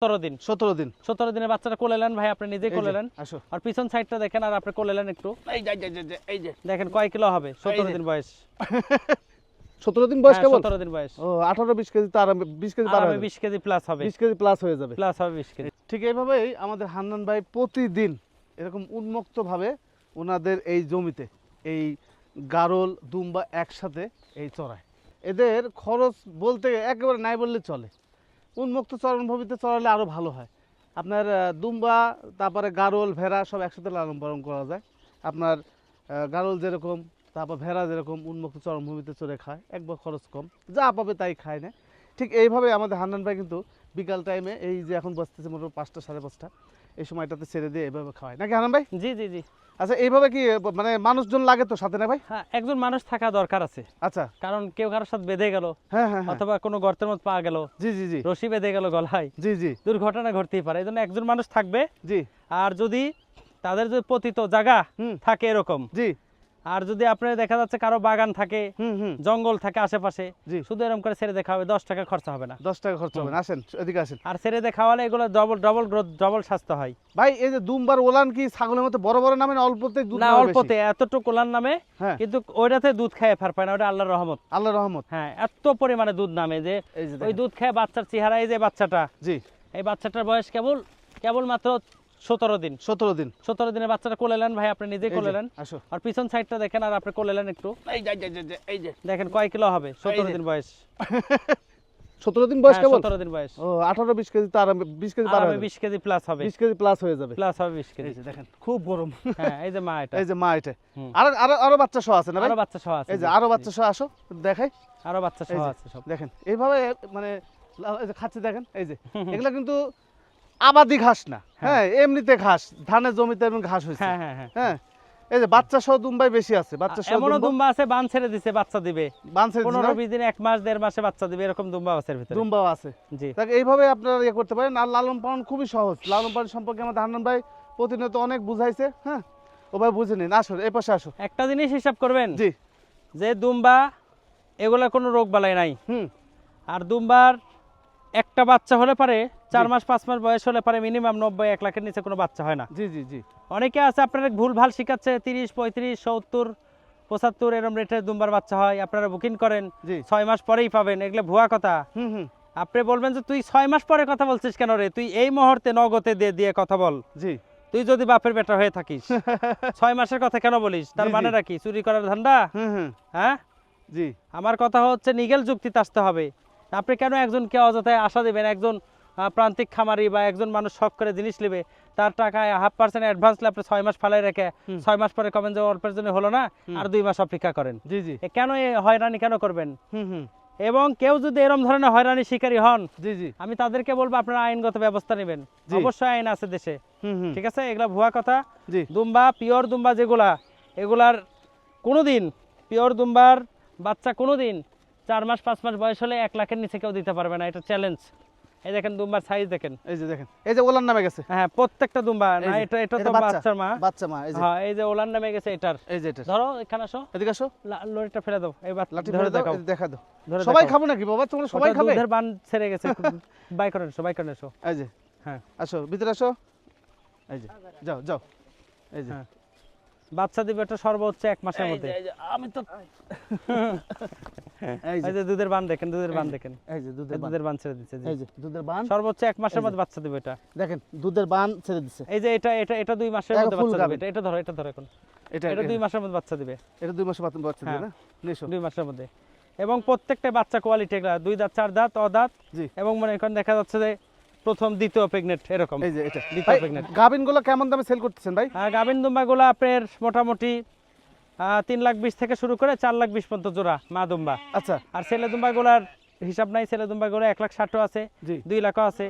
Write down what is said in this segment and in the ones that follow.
সতেরো দিন। সতেরো দিন। সতেরো দিনের বাচ্চাটা কোলে নেন ভাই আপনি নিজেই এই কোলে নেন। আর পিছন সাইডটা দেখেন আর আপনি কোলে নেন একটু। এই যে, এই যে, এই যে, এই যে। দেখেন কয় কিলো হবে? সতেরো দিন বয়স। সতেরো দিন বয়স কেবল? সতেরো দিন বয়স। ও আঠারো বিশ কেজি তার বিশ কেজি পার বিশ কেজি প্লাস হবে। বিশ কেজি প্লাস হয়ে যাবে। প্লাস হবে বিশ কেজি। ঠিক এইভাবেই আমাদের হান্নান ভাই প্রতিদিন এরকম উন্মুক্তভাবে ওনাদের এই জমিতে এই গারল দুম্বা একসাথে এই চড়ায়। এদের খরচ বলতে একেবারে নাই বললে চলে। উন্মুক্ত চরণভূমিতে চড়ালে আরও ভালো হয়। আপনার দুম্বা, তারপরে গারল, ভেড়া সব একসাথে লালন পালন করা যায়। আপনার গারল যেরকম, তারপর ভেড়া যেরকম উন্মুক্ত চরণভূমিতে চড়ে খায় একবার খরচ কম। যা পাবে তাই খায় না। ঠিক এইভাবে আমাদের হান্নান ভাই কিন্তু বিকাল টাইমে এই যে এখন বসতেছে মোটামুটি পাঁচটা সাড়ে পাঁচটা, এই সময়টাতে ছেড়ে দিয়ে এভাবে খাওয়ায়। নাকি হান্নান ভাই? জি জি জি। আচ্ছা এইভাবে কি মানে মানুষজন লাগে তো সাথে না ভাই? হ্যাঁ একজন মানুষ থাকা দরকার আছে। আচ্ছা। কারণ কেউ কারোর সাথে বেঁধে গেল হ্যাঁ হ্যাঁ হ্যাঁ। অথবা কোনো গর্তের মধ্যে পাওয়া গেল জি জি জি। রশি বেঁধে গেল গলায় জি জি। দুর্ঘটনা ঘটতেই পারে। এই জন্য একজন মানুষ থাকবে। জি। আর যদি তাদের যদি পতিত জায়গা থাকে এরকম জি। আর যদি আপনার দেখা যাচ্ছে কারও বাগান থাকে জঙ্গল থাকে আশেপাশে শুধু এরকম করে ছেড়ে দেখা হবে দশ টাকা খরচা হবে না। দশ টাকা খরচ হবে না। আসেন এদিকে আসেন। আর ছেড়ে দেখা হলে এগুলো ডবল ডবল গ্রোথ ডবল স্বাস্থ্য হয়। ভাই এই যে দুমবার ওলান কি ছাগলের মতো বড় বড় নামে অল্পতে দুধ না অল্পতে এতটুকু কোলার নামে হ্যাঁ। কিন্তু ওইটাতে দুধ খেয়ে ফার পায় না ওটা আল্লাহর রহমত। আল্লাহ রহমত। হ্যাঁ এত পরিমাণে দুধ নামে যে ওই দুধ খায় বাচ্চার চেহারা এই যে বাচ্চাটা জি। এই বাচ্চাটার বয়স কেবল কেবল মাত্র সতেরো দিন। সতেরো দিন। সতেরো দিনের বাচ্চাটা কোলে নেন ভাই আপনি এই কোলে নেন। আসো। আর পিছন সাইডটা দেখেন আর আপনি কোলে নেন একটু। এই যে, এই যে, এই যে, দেখেন কয় কিলো হবে? সতেরো। দিন বয়স। সতেরো দিন বয়স কেবল সতেরো দিন বয়স। ও আঠারো বিশ কেজি তার বিশ কেজি পার আরামে বিশ কেজি প্লাস হবে। বিশ কেজি প্লাস হয়ে যাবে। প্লাস হবে বিশ এই কেজি দেখেন খুব গরম। হ্যাঁ এই যে মা এটা। এই যে মা এটা। আরও আরও আরও বাচ্চা সহ আছে না ভাই? আরও বাচ্চা সহ আছে এই যে আরও বাচ্চা সহ আসো দেখাই। আরও বাচ্চা সহ আছে সব। দেখেন এইভাবে মানে এই যে খাচ্ছে দেখেন এই যে। এগুলা কিন্তু আবাদি ঘাস না। হ্যাঁ। এমনিতে ঘাস ধানের জমিতে এমন ঘাস হয়েছে। হ্যাঁ হ্যাঁ হ্যাঁ। হ্যাঁ এই যে বাচ্চা সহ দুম্বাই বেশি আছে বাচ্চা সহ এমনও দুম্বা। আছে বান ছেড়ে দিছে বাচ্চা দিবে। বানসে পনেরো বিশ দিন এক মাস দেড় মাসে বাচ্চা দিবে এরকম দুম্বা আছে ভিতরে। দুম্বাও আছে। জি। তাকে এইভাবে আপনারা ইয়ে করতে পারেন আর লালন পালন খুবই সহজ। লালন পালন সম্পর্কে আমাদের হান্নান ভাই প্রতিনিয়ত অনেক বুঝাইছে হ্যাঁ? ও ভাই বুঝে নিন আসো এই পাশে আসো একটা জিনিস হিসাব করবেন জি। যে দুম্বা এগুলা কোনো রোগ বালাই নাই। হুম। আর দুম্বার একটা বাচ্চা হলে পারে চার মাস পাঁচ মাস বয়স হলে পারে মিনিমাম নব্বই এক লাখের নিচে কোনো বাচ্চা হয় না। জি জি জি। অনেকে আছে আপনারা ভুল ভালো শিখাচ্ছে তিরিশ পঁয়ত্রিশ সত্তর পঁচাত্তর এরম রেটের দুম্বার বাচ্চা হয় আপনারা বুকিং করেন ছয় মাস পরেই পাবেন এগুলো ভুয়া কথা। হুম হুম। আপনি বলবেন যে তুই ছয় মাস পরে কথা বলছিস কেন রে? তুই এই মুহূর্তে নগদে দিয়ে দিয়ে কথা বল। জি। তুই যদি বাপের বেটা হয়ে থাকিস ছয় মাসের কথা কেন বলিস? তার। মানে রাখি চুরি করার ধান্দা? হ্যাঁ? জি। আমার কথা হচ্ছে নিগেল যুক্তিতে আসতে হবে। আপনি কেন একজনকে অযথায় আশা দেবেন? একজন প্রান্তিক খামারি বা একজন মানুষ শখ করে জিনিস নেবে তার টাকায় হাফ পার্সেন্ট অ্যাডভান্স আপনি ছয় মাস ফালাই রেখে ছয় মাস পরে কমেন যে অল্পের জন্য হলো না আর দুই মাস অপেক্ষা করেন। জি জি। কেন হয়রানি কেন করবেন? এবং কেউ যদি এরম ধরনের হয়রানি শিকারী হন জি জি। আমি তাদেরকে বলব আপনারা আইনগত ব্যবস্থা নেবেন। অবশ্যই আইন আছে দেশে। হুম হুম। ঠিক আছে? এগুলা ভুয়া কথা। জি। দুম্বা পিওর দুম্বা যেগুলা এগুলার কোনো দিন পিওর দুম্বার বাচ্চা কোনো দিন চার মাস পাঁচ মাস বয়স হলে এক লাখের নিচে কেউ দিতে পারবে না এটা চ্যালেঞ্জ এই দেখেন দুম্বার সাইজ দেখেন। এই যে দেখেন এই যে ওলার নামে গেছে। হ্যাঁ প্রত্যেকটা দুম্বা না এটা এটা তো বাচ্চা। বাচ্চার মা। বাচ্চা মা এই যে। হ্যাঁ এই যে ওলার নামে গেছে এটার। এই যে এটা। ধরো এখানে আসো। এদিকে আসো। লরিটা ফেলে দাও এই বাচ্চা লাঠি ধরে দাও দেখা দাও। ধরে সবাই খাব নাকি বাবা? তোমরা সবাই খাবে? দুধের বান ছেড়ে গেছে বাই করে এসো বাই করে এসো। এই যে। হ্যাঁ। আসো ভিতরে আসো। এই যে যাও যাও। এই যে। হ্যাঁ। বাচ্চা দিবে এটা সর্বোচ্চ এক মাসের মধ্যে। আমি তো এই যে দুধের বান দেখেন দুধের বান দেখেন। এই যে দুধের দুধের বান ছেড়ে দিচ্ছে এই যে দুধের বান। সর্বোচ্চ এক মাসের মধ্যে বাচ্চা দিবে এটা। দেখেন দুধের বান ছেড়ে এই যে এটা এটা এটা দুই মাসের মধ্যে বাচ্চা দিবে এটা এটা ধরো এটা ধরো এখন। এটা এটা দুই মাসের মধ্যে বাচ্চা দিবে। এটা দুই মাসে বাচ্চা বাচ্চা দিবে হ্যাঁ। না? নিশো দুই মাসের মধ্যে। এবং প্রত্যেকটা বাচ্চা কোয়ালিটি দুই দাঁত চার দাঁত অদাঁত জি। এবং মনে এখন দেখা যাচ্ছে যে প্রথম দ্বিতীয় প্রেগনেন্ট এরকম। এই যে এটা। দ্বিতীয় ভাই pregnant। গাবিনগুলো কেমন দামে সেল করতেছেন ভাই? আর গাভিন দুম্বাগুলো আপনার মোটামুটি তিন লাখ বিশ থেকে শুরু করে চার লাখ বিশ পর্যন্ত জোড়া মা দুম্বা। আচ্ছা। আর ছেলে দুম্বাগুলার হিসাব নাই ছেলে দুম্বাগুলো এক লাখ ষাটও আছে দুই লাখও আছে।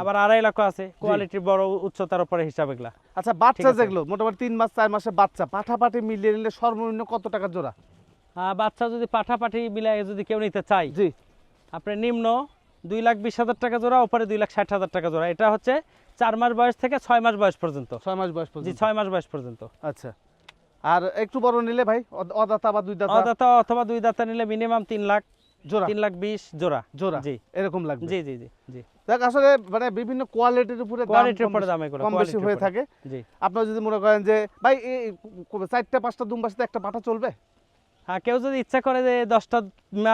আবার আড়াই লাখও আছে। কোয়ালিটির বড় উচ্চতার উপরে হিসাব এগুলা। আচ্ছা বাচ্চা। যেগুলো মোটামুটি তিন মাস চার মাসের বাচ্চা পাঠাপাঠি মিলিয়ে নিলে সর্বনিম্ন কত টাকা জোড়া? বাচ্চা যদি পাঠাপাঠি মিলাই যদি কেউ নিতে চায় জি। আপনার নিম্ন দুই লাখ বিশ হাজার টাকা জোড়া উপরে দুই লাখ ষাট হাজার টাকা জোড়া। এটা হচ্ছে চার মাস বয়স থেকে ছয় মাস বয়স পর্যন্ত। ছয় মাস বয়স জি পর্যন্ত ছয় মাস বয়স পর্যন্ত। আচ্ছা। আর একটু বড় নিলে ভাই অদাতা বা দুই দাতা? অদাতা অথবা দুই দাতা নিলে মিনিমাম তিন লাখ জোড়া? তিন লাখ বিশ জোড়া। জোড়া? জি। এরকম লাগবে? জি জি জি জি। দেখ আসলে মানে বিভিন্ন কোয়ালিটির উপরে কোয়ালিটির উপরে বেশি- দাম এগুলো কম বেশি হয়ে থাকে। জি। আপনারা যদি মনে করেন যে ভাই চারটা পাঁচটা দুম্বাসিতে একটা পাঠা চলবে? হ্যাঁ কেউ যদি ইচ্ছা করে যে দশটা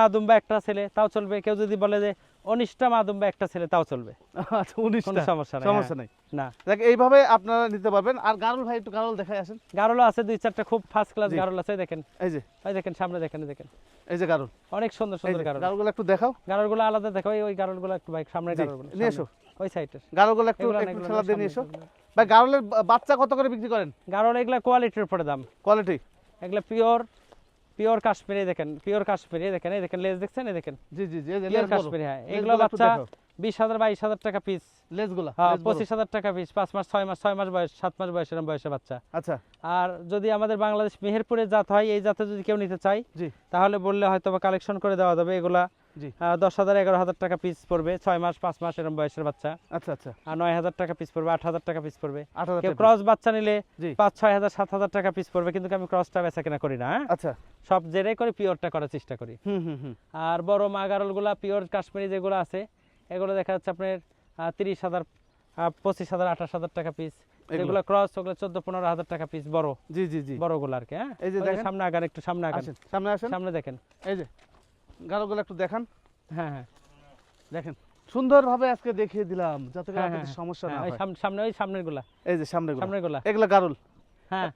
দুম্বা একটা ছেলে তাও চলবে। কেউ যদি বলে যে উনিশটা একটা ছেলে তাও চলবে। আচ্ছা উনিশটা সমস্যা নাই সমস্যা হ্যাঁ। না। দেখ এইভাবে আপনারা নিতে পারবেন। আর গারুল ভাই একটু গারুল দেখাই আসেন। আছে দুই চারটা খুব ফার্স্ট ক্লাস। গারুল আছে দেখেন। এই যে। দেখেন সামনে দেখেন দেখেন। এই যে গারুল। অনেক সুন্দর সুন্দর একটু দেখাও। গারুলগুলো আলাদা দেখো ওই- গারুলগুলো একটু জি, গারুলগুলো নিয়ে এসো। ওই গারুলগুলো একটু একটু দিয়ে নিয়ে এসো। ভাই গারুলের বাচ্চা কত করে বিক্রি করেন? গারুল এগুলা কোয়ালিটির উপরে দাম। কোয়ালিটি এগুলা পিওর পিওর কাশ্মীরি দেখেন পিওর কাশ্মীরি দেখেন এই দেখেন লেজ দেখছেন এই দেখেন? জি জি জি পিওর কাশ্মীরি হ্যাঁ। এগুলো বাচ্চা দেখাও। বিশ হাজার বাইশ হাজার টাকা পিস লেজগুলা হ্যাঁ লেজ বড়। পঁচিশ হাজার টাকা পিস পাঁচ মাস ছয় মাস ছয় মাস বয়স সাত মাস বয়সের এরকম বয়সে বাচ্চা। আচ্ছা। আর যদি আমাদের বাংলাদেশ মেহেরপুরের জাত হয় এই জাতে যদি কেউ নিতে চায় জি। তাহলে বললে হয়তো বা কালেকশন করে দেওয়া যাবে। এগুলা দশ হাজার এগারো হাজার টাকা পিস পড়বে। ছয় মাস পাঁচ মাস এরকম বয়সের বাচ্চা। আচ্ছা আচ্ছা। আর নয় হাজার টাকা পিস পড়বে আট হাজার টাকা পিস পড়বে। কেউ ক্রস বাচ্চা নিলে পাঁচ ছয় হাজার সাত হাজার টাকা পিস পড়বে কিন্তু আমি ক্রসটা বেচা কেনা করি না হ্যাঁ? আচ্ছা। সব জেরে করে পিওরটা করার চেষ্টা করি। আর বড় মা গারলগুলা পিওর কাশ্মীরি যেগুলো আছে এগুলো দেখা যাচ্ছে আপনার তিরিশ হাজার পঁচিশ হাজার আঠাশ হাজার টাকা পিস এগুলো? ক্রস ওগুলো চোদ্দ পনেরো হাজার টাকা পিস বড়। জি জি জি। বড়গুলো আর কি হ্যাঁ? এই যে। সামনে আগান একটু সামনে আগান। সামনে আসেন। সামনে দেখেন। এই যে। গারুলগুলো একটু দেখান। হ্যাঁ হ্যাঁ। দেখেন সুন্দরভাবে আজকে দেখিয়ে দিলাম যাতে করে হ্যাঁ, আপনাদের হ্যাঁ, সমস্যা না হ্যাঁ, হয়। সামনে ওই সামনেরগুলা এই যে সামনে সামনেরগুলা এগুলা গারুল। হ্যাঁ।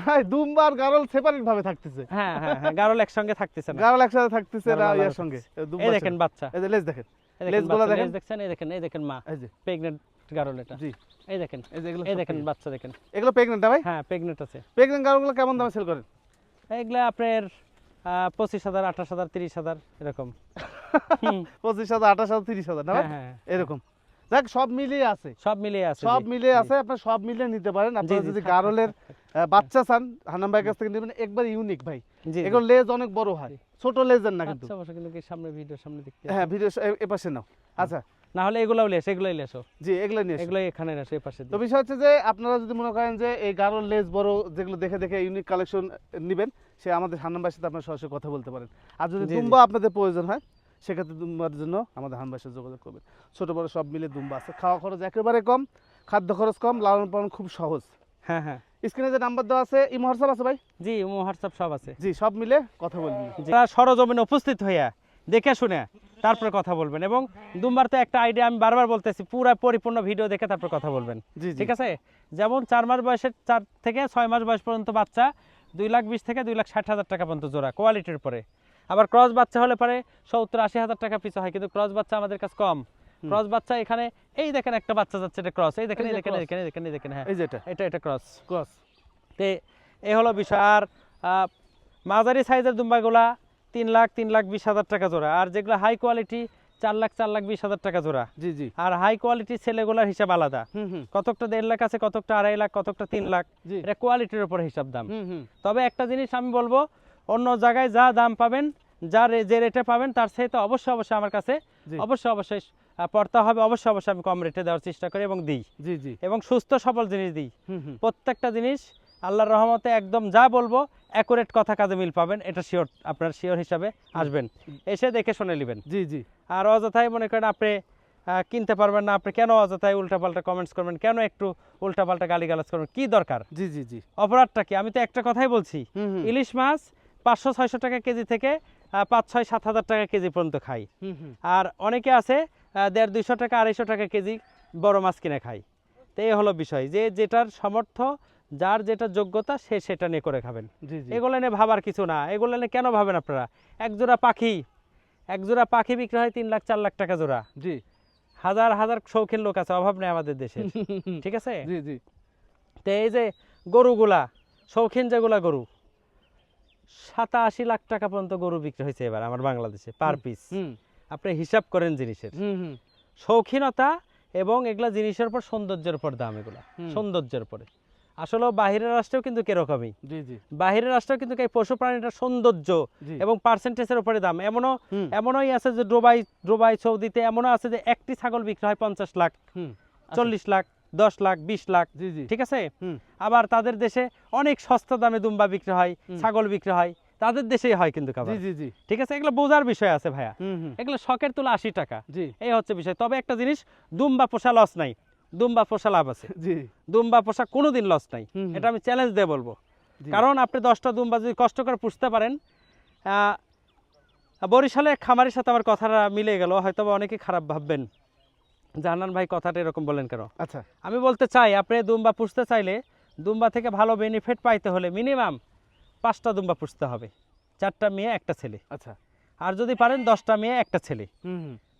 ভাই দুমবার গারল সেপারেট ভাবে থাকতেছে। হ্যাঁ হ্যাঁ হ্যাঁ গারল একসঙ্গে থাকতেছে না। গারল একসাথে থাকতেছে না ইয়ার সঙ্গে। এই দেখেন বাচ্চা। এই যে লেজ দেখেন। লেজগুলো বাচ্চা, দেখেন। দেখছেন? এই দেখেন এই দেখেন মা। এই যে। প্রেগনেন্ট গারল এটা। জি। এই দেখেন এই যে এগুলো এই দেখেন বাচ্চা দেখেন। এগুলো প্রেগনেন্ট ভাই? হ্যাঁ প্রেগনেন্ট আছে। প্রেগনেন্ট গারলগুলো কেমন দামে সেল করেন? এগুলা আপনার পঁচিশ হাজার আঠাশ হাজার তিরিশ হাজার এরকম। পঁচিশ হাজার আঠাশ হাজার তিরিশ হাজার না হ্যাঁ, হ্যাঁ, এরকম। দেখ সব মিলিয়ে আছে। সব মিলিয়ে আছে সব মিলিয়ে আছে আপনার সব মিলিয়ে নিতে পারেন। আপনারা যদি গারলের বাচ্চা চান হান্নান ভাইয়ের কাছ থেকে নেবেন। একবার ইউনিক ভাই। এগুলো লেজ অনেক বড় হয়। ছোট লেজের না কিন্তু। আচ্ছা সামনে ভিডিও সামনে দেখতে হ্যাঁ ভিডিও এপাশে নাও। আচ্ছা। না হলে এগুলাও লেস এগুলোই লেসো। জি এগুলো নিয়ে। এগুলোই এখানে লেসো এই পাশে তো বিষয় হচ্ছে যে আপনারা যদি মনে করেন যে এই গারোর লেজ বড় যেগুলো দেখে দেখে ইউনিক কালেকশন নেবেন সে আমাদের হান্নানবাসীর সাথে আপনারা সরাসরি কথা বলতে পারেন। আর যদি। দুম্বা আপনাদের প্রয়োজন হয় সেক্ষেত্রে দুম্বার জন্য আমাদের হানবাসের সাথে যোগাযোগ করবেন। ছোট বড় সব মিলে দুম্বা আছে। খাওয়া খরচ একেবারে কম খাদ্য খরচ কম লালন পালন খুব সহজ। হ্যাঁ হ্যাঁ। স্ক্রিনে যে নাম্বার দেওয়া আছে ইমো হোয়াটসঅ্যাপ আছে ভাই? জি ইমো হোয়াটসঅ্যাপ সব আছে। জি সব মিলে কথা বলবেন। যারা সরজমিনে উপস্থিত হইয়া দেখে শুনে তারপরে কথা বলবেন। এবং দুমবার তো একটা আইডিয়া আমি বারবার বলতেছি পুরো পরিপূর্ণ ভিডিও দেখে তারপর কথা বলবেন। ঠিক আছে? যেমন চার মাস বয়সের চার থেকে ছয় মাস বয়স পর্যন্ত বাচ্চা দুই লাখ বিশ থেকে দুই লাখ ষাট হাজার টাকা পর্যন্ত জোড়া কোয়ালিটির পরে আবার ক্রস বাচ্চা হলে পরে সত্তর আশি হাজার টাকা পিছু হয় কিন্তু ক্রস বাচ্চা আমাদের কাছে কম। ক্রস বাচ্চা এখানে এই দেখেন একটা বাচ্চা যাচ্ছে এটা ক্রস এই দেখেন এই এই দেখেন এই দেখেন এই দেখেন এই দেখেন হ্যাঁ। এই যেটা এটা। এটা ক্রস ক্রস তে এ হলো বিষয়। আর মাঝারি সাইজের দুম্বাগুলা তিন লাখ তিন লাখ বিশ হাজার টাকা জোড়া। আর যেগুলো হাই কোয়ালিটি চার লাখ চার লাখ বিশ হাজার টাকা জোড়া। জি জি। আর হাই কোয়ালিটি ছেলেগুলার হিসাব আলাদা। কতকটা দেড় লাখ আছে কতকটা আড়াই লাখ কতকটা তিন লাখ। এটা কোয়ালিটির উপর হিসাব দাম। তবে একটা জিনিস আমি বলব অন্য জায়গায় যা দাম পাবেন যা যে রেটে পাবেন তার সাথে অবশ্যই অবশ্যই আমার কাছে অবশ্যই অবশ্যই পড়তে হবে অবশ্যই অবশ্যই আমি কম রেটে দেওয়ার চেষ্টা করি এবং দিই। জি জি। এবং সুস্থ সবল জিনিস দিই। প্রত্যেকটা জিনিস আল্লাহর রহমতে একদম যা বলব অ্যাকুরেট কথা কাজে মিল পাবেন এটা শিওর আপনার শিওর হিসাবে আসবেন। এসে দেখে শুনে নেবেন। জি জি। আর অযথাই মনে করেন আপনি কিনতে পারবেন না আপনি কেন অযথাই উল্টাপাল্টা কমেন্টস করবেন কেন একটু উল্টাপাল্টা গালিগালাজ করবেন কি দরকার? জি জি জি। অপরাধটা কি? আমি তো একটা কথাই বলছি। ইলিশ মাছ পাঁচশো ছয়শো টাকা কেজি থেকে পাঁচ ছয় সাত হাজার টাকা কেজি পর্যন্ত খাই। আর অনেকে আছে দেড় দুইশো টাকা আড়াইশো টাকা কেজি বড় মাছ কিনে খায়। তো এই হলো বিষয় যে যেটার সামর্থ্য যার যেটা যোগ্যতা সে সেটা নিয়ে করে খাবেন। এগুলো নিয়ে ভাবার কিছু না। এগুলো নিয়ে কেন ভাবেন আপনারা? এক জোড়া পাখি এক জোড়া পাখি বিক্রি হয় তিন লাখ চার লাখ টাকা জোড়া। জি। হাজার হাজার শৌখিন লোক আছে অভাব নেই আমাদের দেশে। ঠিক আছে? জি জি। তো এই যে গরুগুলা শৌখিন যেগুলা গরু সাতাশি লাখ টাকা পর্যন্ত গরু বিক্রি হয়েছে এবার আমার বাংলাদেশে পার পিস আপনি হিসাব করেন জিনিসের। শৌখিনতা এবং এগুলা জিনিসের উপর সৌন্দর্যের উপর দাম এগুলা। সৌন্দর্যের উপরে। আসলে বাহিরের রাষ্ট্রেও কিন্তু কিরকমই। জি জি। বাহিরের রাষ্ট্রেও কিন্তু এই পশু প্রাণীটার সৌন্দর্য এবং পার্সেন্টেজের উপরে দাম। এমনও এমনই আছে যে ডোবাই ডোবাই সৌদিতে এমনও আছে যে একটি ছাগল বিক্রি হয় পঞ্চাশ লাখ হুম। চল্লিশ লাখ দশ লাখ বিশ লাখ জি জি। ঠিক আছে? আবার তাদের দেশে অনেক সস্তা দামে দুম্বা বিক্রি হয় ছাগল বিক্রি হয় তাদের দেশেই হয় কিন্তু খাবার। জি জি জি। ঠিক আছে? এগুলো বোঝার বিষয় আছে ভাইয়া। এগুলো শখের তুলা আশি টাকা। এই হচ্ছে বিষয়। তবে একটা জিনিস দুম্বা পোষা লস নাই। দুম্বা পোষা লাভ আছে। জি। দুম্বা পোষা কোনোদিন লস নাই। এটা আমি চ্যালেঞ্জ দিয়ে বলব। কারণ আপনি দশটা দুম্বা যদি কষ্ট করে পুষতে পারেন বরিশালে খামারের সাথে আমার কথাটা মিলে গেল হয়তো বা অনেকে খারাপ ভাববেন। জানান ভাই কথাটা এরকম বলেন কেন? আচ্ছা। আমি বলতে চাই আপনি দুম্বা পুষতে চাইলে দুম্বা থেকে ভালো বেনিফিট পাইতে হলে মিনিমাম পাঁচটা দুম্বা পুষতে হবে। চারটা মেয়ে একটা ছেলে। আচ্ছা। আর যদি পারেন দশটা মেয়ে একটা ছেলে।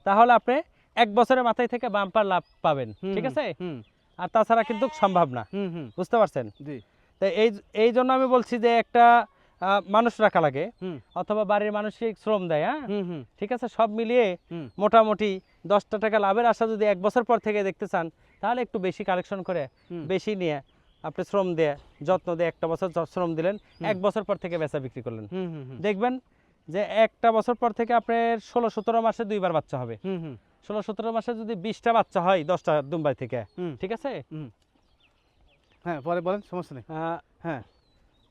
তাহলে আপনি এক বছরের মাথায় থেকে বাম্পার লাভ পাবেন ঠিক আছে? আর তাছাড়া কিন্তু সম্ভব না বুঝতে পারছেন? তো এই এই জন্য আমি বলছি যে একটা মানুষ রাখা লাগে অথবা বাড়ির মানসিক শ্রম দেয় হ্যাঁ? ঠিক আছে? সব মিলিয়ে মোটামুটি দশটা টাকা লাভের আশা যদি এক বছর পর থেকে দেখতে চান তাহলে একটু বেশি কালেকশন করে বেশি নিয়ে আপনি শ্রম দিয়ে যত্ন দিয়ে একটা বছর শ্রম দিলেন এক বছর পর থেকে বেচা বিক্রি করলেন। দেখবেন যে একটা বছর পর থেকে আপনার ষোলো সতেরো মাসে দুইবার বাচ্চা হবে। ষোলো সতেরো মাসে যদি বিশটা বাচ্চা হয় দশটা দুম্বাই থেকে ঠিক আছে? হ্যাঁ পরে বলেন সমস্যা নেই। হ্যাঁ।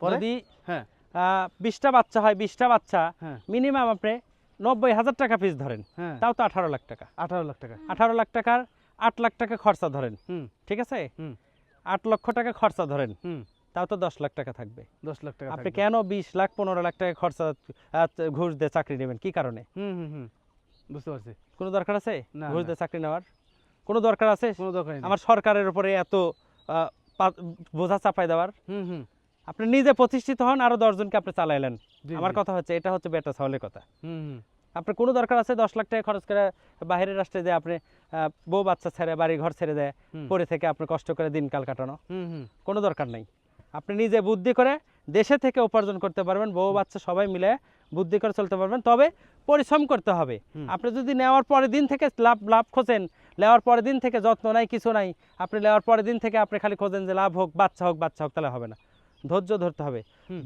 যদি হ্যাঁ। বিশটা বাচ্চা হয় বিশটা বাচ্চা হ্যাঁ। মিনিমাম আপনি নব্বই হাজার টাকা পিস ধরেন। হ্যাঁ। তাও তো আঠারো লাখ টাকা। আঠারো লাখ টাকা। আঠারো লাখ টাকার আট লাখ টাকা খরচা ধরেন। ঠিক আছে? আট লক্ষ টাকা খরচা ধরেন। হুম। তাও তো দশ লাখ টাকা থাকবে। দশ লাখ টাকা আপনি কেন বিশ লাখ পনেরো লাখ টাকা খরচা ঘুষ দিয়ে চাকরি নেবেন? কি কারণে? হুম হুম হুম। বুঝতে পারছি। কোনো দরকার আছে? না, ঘুষ দিয়ে চাকরি নেওয়ার? কোনো দরকার আছে? কোনো দরকার আমার সরকারের উপরে এত বোঝা চাপাই দেওয়ার? হুম হুম। আপনি নিজে প্রতিষ্ঠিত হন আরও দশজনকে আপনি চালাইলেন। আমার কথা হচ্ছে এটা হচ্ছে বেটা চাউলের কথা। হুম আপনার কোনো দরকার আছে? দশ লাখ টাকা খরচ করে বাইরের রাষ্ট্রে যে আপনি বউ বাচ্চা ছেড়ে বাড়ি ঘর ছেড়ে দেয় পরে থেকে আপনি কষ্ট করে দিনকাল কাটানো? হুম হুম। কোনো দরকার নেই। আপনি নিজে বুদ্ধি করে দেশে থেকে উপার্জন করতে পারবেন বউ বাচ্চা সবাই মিলে বুদ্ধি করে চলতে পারবেন। তবে পরিশ্রম করতে হবে। আপনি যদি নেওয়ার পরের দিন থেকে লাভ লাভ খোঁজেন নেওয়ার পরের দিন থেকে যত্ন নাই কিছু নাই আপনি নেওয়ার পরের দিন থেকে আপনি খালি খোঁজেন যে লাভ হোক বাচ্চা হোক বাচ্চা হোক তাহলে হবে না। ধৈর্য ধরতে হবে।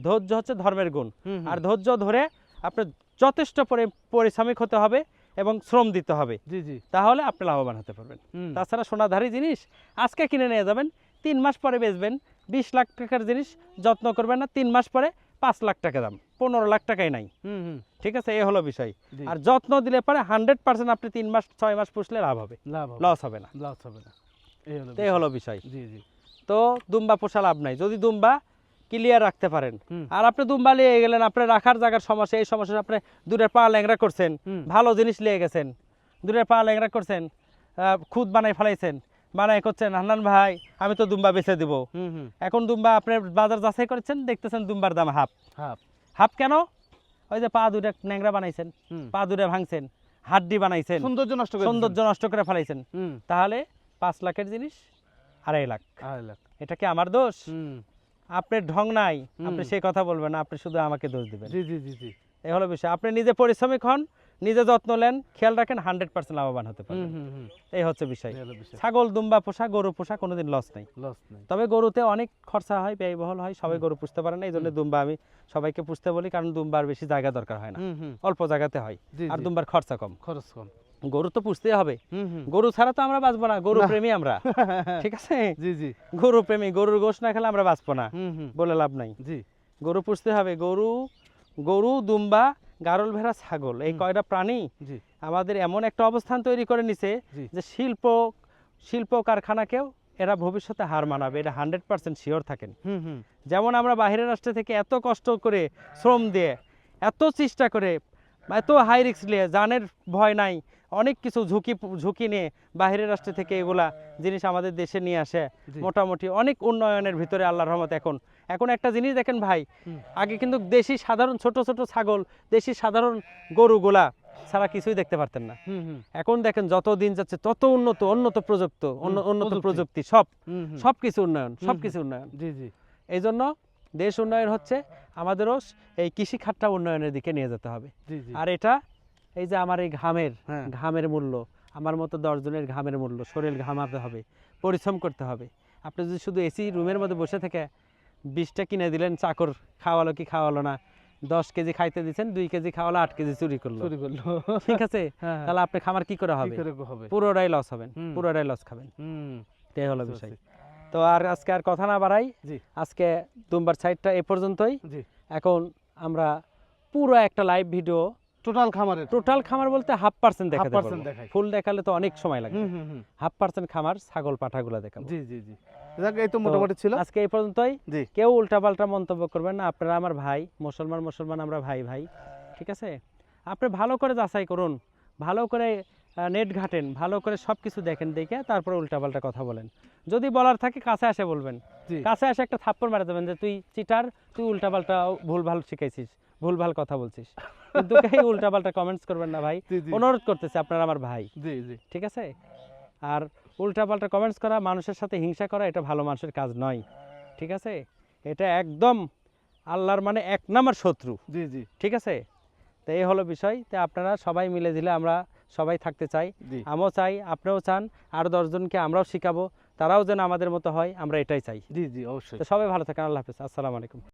ধৈর্য হচ্ছে ধর্মের গুণ। আর ধৈর্য ধরে আপনি যথেষ্ট পরি পরিশ্রমিক হতে হবে এবং শ্রম দিতে হবে। জি জি। তাহলে আপনি লাভবান হতে পারবেন। তাছাড়া সোনাধারী জিনিস আজকে কিনে নিয়ে যাবেন তিন মাস পরে বেচবেন বিশ লাখ টাকার জিনিস যত্ন করবেন না তিন মাস পরে পাঁচ লাখ টাকা দাম পনেরো লাখ টাকাই নাই। ঠিক আছে এই হলো বিষয়। আর যত্ন দিলে পরে হান্ড্রেড পার্সেন্ট আপনি তিন মাস ছয় মাস পুষলে লাভ হবে। লস হবে। না। লস হবে না। এই হলো তো বিষয়। জি জি। তো দুম্বা পোষা লাভ নাই। যদি দুম্বা ক্লিয়ার রাখতে পারেন। আর আপনি দুম্বা নিয়ে গেলেন আপনি রাখার জায়গার সমস্যা এই সমস্যা আপনি দূরের পা ল্যাংরা করছেন ভালো জিনিস নিয়ে গেছেন দূরের পা ল্যাংরা করছেন খুদ বানাই ফেলাইছেন বানাই করছেন হান্নান ভাই আমি তো দুম্বা বেচে দিব। এখন দুম্বা আপনি বাজার যাচাই করেছেন দেখতেছেন দুম্বার দাম হাফ। হাফ। হাফ কেন? ওই যে পা দুটা ন্যাংরা বানাইছেন পা দুটা ভাঙছেন হাড্ডি বানাইছেন সৌন্দর্য নষ্ট করে সৌন্দর্য নষ্ট করে ফেলাইছেন। তাহলে পাঁচ লাখের জিনিস আড়াই লাখ। আড়াই লাখ। এটা কি আমার দোষ? হুম। আপনার ঢং নাই আপনি। সেই কথা বলবেন আপনি শুধু আমাকে দোষ দিবেন। জি জি জি জি। এই হলো বিষয়। আপনি নিজে পরিশ্রমিক হন নিজে যত্ন নেন খেয়াল রাখেন হান্ড্রেড পার্সেন্ট লাভবান হতে হুম এই হচ্ছে বিষয়। ছাগল দুম্বা পোষা গরু পোষা কোনোদিন লস নেই। তবে গরুতে অনেক খরচা হয় ব্যয়বহুল হয় সবাই গরু পুষতে পারে না এই জন্য দুম্বা আমি সবাইকে পুষতে বলি কারণ দুম্বার বেশি জায়গা দরকার হয় না। অল্প জায়গাতে হয় আর দুম্বার খরচা কম। খরচ কম। গরু তো পুষতেই হবে। গরু ছাড়া তো আমরা বাঁচবো না গরু প্রেমী আমরা। ঠিক আছে? জি জি। গরু প্রেমী গরুর গোশ না খেলে আমরা বাঁচবো না বলে লাভ নাই। জি। গরু পুষতে হবে গরু গরু দুম্বা গারল ভেড়া ছাগল এই কয়টা প্রাণী আমাদের এমন একটা অবস্থান তৈরি করে নিছে যে শিল্প শিল্প কারখানাকেও এরা ভবিষ্যতে হার মানাবে এটা হান্ড্রেড পার্সেন্ট শিওর থাকেন। হুম হুম। যেমন আমরা বাইরের রাষ্ট্র থেকে এত কষ্ট করে শ্রম দিয়ে এত চেষ্টা করে এত হাই রিস্ক নিয়ে জানের ভয় নাই অনেক কিছু ঝুঁকি ঝুঁকি নিয়ে বাইরের রাষ্ট্র থেকে এগুলা জিনিস আমাদের দেশে নিয়ে আসে। মোটামুটি অনেক উন্নয়নের ভিতরে আল্লাহর রহমত এখন এখন একটা জিনিস দেখেন ভাই আগে কিন্তু দেশি সাধারণ ছোট ছোট ছাগল দেশি সাধারণ গরুগুলা ছাড়া কিছুই দেখতে পারতেন না। এখন দেখেন যত দিন যাচ্ছে তত উন্নত উন্নত প্রযুক্ত উন্নত প্রযুক্তি। সব হুম হুম। সব কিছু উন্নয়ন হুম, সব কিছু উন্নয়ন। জি জি। এই জন্য দেশ উন্নয়ন হচ্ছে আমাদেরও এই কৃষি খাতটা উন্নয়নের দিকে নিয়ে যেতে হবে। আর এটা এই যে আমার এই ঘামের হ্যাঁ। ঘামের মূল্য আমার মতো দশজনের ঘামের মূল্য শরীর ঘামাতে হবে পরিশ্রম করতে হবে। আপনি যদি শুধু এসি রুমের মধ্যে বসে থেকে বিষটা কিনে দিলেন চাকর খাওয়ালো কি খাওয়ালো না। দশ কেজি খাইতে দিচ্ছেন দুই কেজি খাওয়ালো আট কেজি চুরি করল। চুরি করল। ঠিক আছে? হ্যাঁ তাহলে আপনি খামার কি করে হবে? পুরোটাই লস হবেন। পুরোটাই লস খাবেন। এটাই হলো বিষয়। তো আর আজকে আর কথা না বাড়াই আজকে দুম্বার সাইডটা এ পর্যন্তই। এখন আমরা পুরো একটা লাইভ ভিডিও টোটাল খামারের? টোটাল খামার বলতে হাফ পার্সেন্ট দেখাতে 1/2% পারব দেখাই। ফুল দেখালে তো অনেক সময় হুম হাফ পার্সেন্ট খামার ছাগল পাঠাগুলো দেখাবো। জি জি জি। এই তো মোটামুটি ছিল। আজকে এই পর্যন্তই। জি। কেউ উল্টাপাল্টা মন্তব্য করবেন না। আপনারা আমার ভাই মুসলমান মুসলমান আমরা ভাই ভাই। ঠিক আছে? আপনি ভালো করে যাচাই করুন। ভালো করে নেট ঘাটেন। ভালো করে সব কিছু দেখেন দেখে তারপরে উল্টাপাল্টা কথা বলেন। যদি বলার থাকে কাছে আসে বলবেন। কাছে আসে একটা থাপ্পড় মারা দেবেন যে তুই চিটার তুই উল্টাপাল্টা ভুলভাল শিখাইছিস। ভুলভাল কথা বলছিস। কিন্তু কেউ উল্টাপাল্টা কমেন্টস করবেন না ভাই। অনুরোধ করতেছে আপনারা আমার ভাই। জি জি। ঠিক আছে? আর উল্টাপাল্টা কমেন্টস করা মানুষের সাথে হিংসা করা এটা ভালো মানুষের কাজ নয়। ঠিক আছে? এটা একদম আল্লাহর মানে এক নাম্বার শত্রু। জি জি। ঠিক আছে? তো এই হলো বিষয়। তো আপনারা সবাই মিলে দিলে আমরা সবাই থাকতে চাই। আমিও চাই আপনিও চান আরও দশজনকে আমরাও শিখাবো। তারাও যেন আমাদের মতো হয় আমরা এটাই চাই। জি জি অবশ্যই। সবাই ভালো থাকেন আল্লাহ হাফিজ। আসসালামু আলাইকুম।